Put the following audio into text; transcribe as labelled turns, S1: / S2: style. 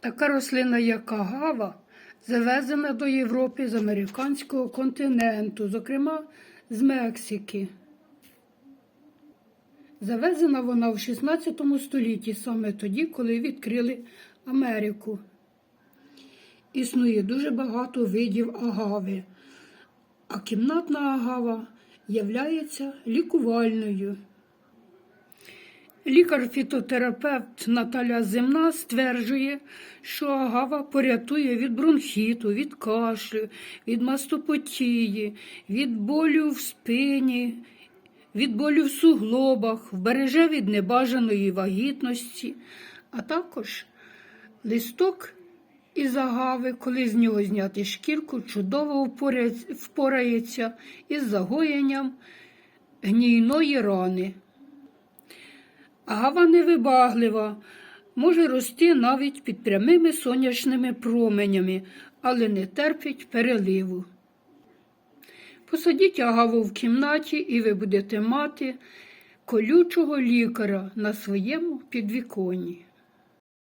S1: Така рослина, як агава, завезена до Європи з американського континенту, зокрема з Мексики. Завезена вона в 16 столітті, саме тоді, коли відкрили Америку. Існує дуже багато видів агави, а кімнатна агава являється лікувальною. Лікар-фітотерапевт Наталя Земна стверджує, що агава порятує від бронхіту, від кашлю, від мастопотії, від болю в спині, від болю в суглобах, вбереже від небажаної вагітності, а також листок із агави, коли з нього зняти шкірку, чудово впорається із загоєнням гнійної рани. Агава невибаглива, може рости навіть під прямими сонячними променями, але не терпить переливу. Посадіть агаву в кімнаті, і ви будете мати колючого лікаря на своєму підвіконні.